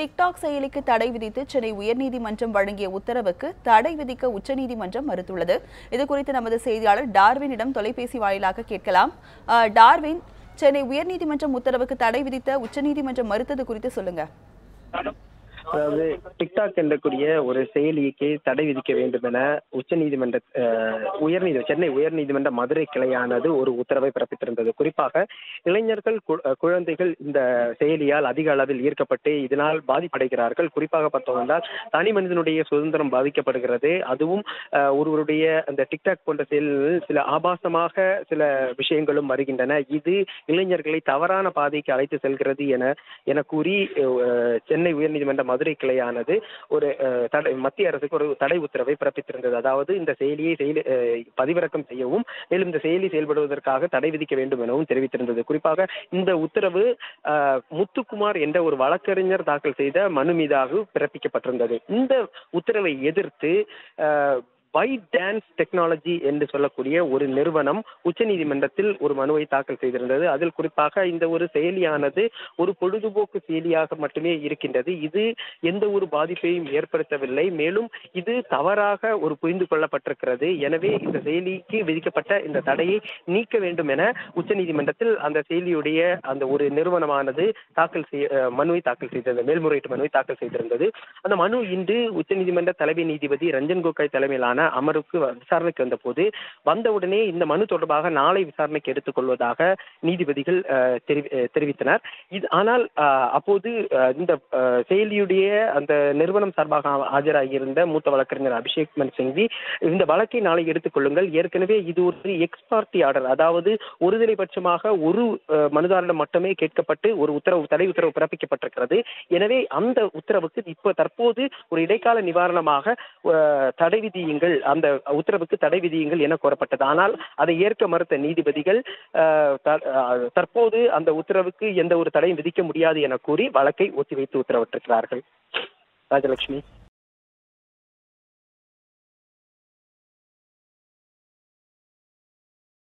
TikTok செயலிக்கு தடை விதித்து சென்னை உயர்நீதிமன்றம் வழங்கிய உத்தரவுக்கு தடை விதிக்க உச்சநீதிமன்றம் மறுத்துள்ளது. இது குறித்து நமது செய்தியாளர் டார்வினிடம் தொலைபேசி வாயிலாக கேட்கலாம். டார்வின் சென்னை உயர்நீதிமன்றம் உத்தரவுக்கு தடை விதித்த உச்சநீதிமன்றம் மறுத்தது குறித்து சொல்லுங்க. அதாவது டிக்டாக் என்றக்கூடிய ஒரு செயலிக்கு தடை விதிக்க வேண்டும் என உச்சநீதிமன்ற உயர்நீதி சென்னை உயர்நீதிமன்ற மதுரை கிளையானது ஒரு உத்தரவை பிறப்பித்திருந்தது. குறிப்பாக இளைஞர்கள் குழந்தைகள் இந்த செயலியால் அதிக அளவில் ஈர்க்கப்பட்டு இதனால் பாதிப்படைகிறார்கள். குறிப்பாக பார்த்தோம் என்றால் தனி மனிதனுடைய சுதந்திரம் பாதிக்கப்படுகிறது. அதுவும் ஒருவருடைய அந்த டிக்டாக் போன்ற செயல்களில் சில ஆபாசமாக சில விஷயங்களும் வருகின்றன. இது இளைஞர்களை தவறான பாதைக்கு அழைத்து செல்கிறது என என கூறி சென்னை உயர்நீதிமன்ற மதுரை கிளையானது ஒரு தடை மத்திய அரசுக்கு ஒரு தடை உத்தரவை பிறப்பித்திருந்தது. அதாவது இந்த செயலியை செயலி பதிவிறக்கம் செய்யவும் மேலும் இந்த செயலி செயல்படுவதற்காக தடை விதிக்க வேண்டும் எனவும் தெரிவித்திருந்தது. குறிப்பாக இந்த உத்தரவு முத்துக்குமார் என்ற ஒரு வழக்கறிஞர் தாக்கல் செய்த மனு மீதாக பிறப்பிக்கப்பட்டிருந்தது. இந்த உத்தரவை எதிர்த்து பை டான்ஸ் டெக்னாலஜி என்று சொல்லக்கூடிய ஒரு நிறுவனம் உச்சநீதிமன்றத்தில் ஒரு மனுவை தாக்கல் செய்திருந்தது. அதில் குறிப்பாக இந்த ஒரு செயலியானது ஒரு பொழுதுபோக்கு செயலியாக மட்டுமே இருக்கின்றது. இது எந்த ஒரு பாதிப்பையும் ஏற்படுத்தவில்லை. மேலும் இது தவறாக ஒரு புரிந்து கொள்ளப்பட்டிருக்கிறது. எனவே இந்த செயலிக்கு விதிக்கப்பட்ட இந்த தடையை நீக்க வேண்டும் என உச்சநீதிமன்றத்தில் அந்த செயலியுடைய அந்த ஒரு நிறுவனமானது தாக்கல் செய்ய மனுவை தாக்கல் செய்திருந்தது. மேல்முறையீட்டு மனுவை தாக்கல் செய்திருந்தது. அந்த மனு இன்று உச்சநீதிமன்ற தலைமை நீதிபதி ரஞ்சன் கோகாய் தலைமையிலான அமர்வுக்கு வ- விசாரணைக்கு வந்தபோது வந்தவுடனே இந்த மனு தொடர்பாக நாளை விசாரணைக்கு எடுத்துக்கொள்வதாக நீதிபதிகள் தெரிவி- தெரிவித்தனர். இது ஆனால் அப்போது இந்த செயலியுடைய அந்த நிறுவனம் சார்பாக ஆஜராகியிருந்த மூத்த வழக்கறிஞர் அபிஷேக் மன் சிங்வி இந்த வழக்கை நாளை எடுத்துக்கொள்ளுங்கள் ஏற்கனவே இது ஒரு எக்ஸ் பார்ட்டி ஆர்டர் அதாவது ஒருதலை பட்சமாக ஒரு மனுதாரிடம் மட்டுமே கேட்கப்பட்டு ஒரு உத்தரவு தடை உத்தரவு பிறப்பிக்கப்பட்டிருக்கிறது. எனவே அந்த உத்தரவுக்கு இப்போ தற்போது ஒரு இடைக்கால நிவாரணமாக தடை விதியுங்கள். அந்த உத்தரவுக்கு தடை விதியுங்கள் என கோரப்பட்டது. ஆனால் அதை ஏற்க மறுத்த நீதிபதிகள் தற்போது அந்த உத்தரவுக்கு எந்த ஒரு தடையும் விதிக்க முடியாது என கூறி வழக்கை ஒத்திவைத்து உத்தரவிட்டிருக்கிறார்கள். ராஜலட்சுமி.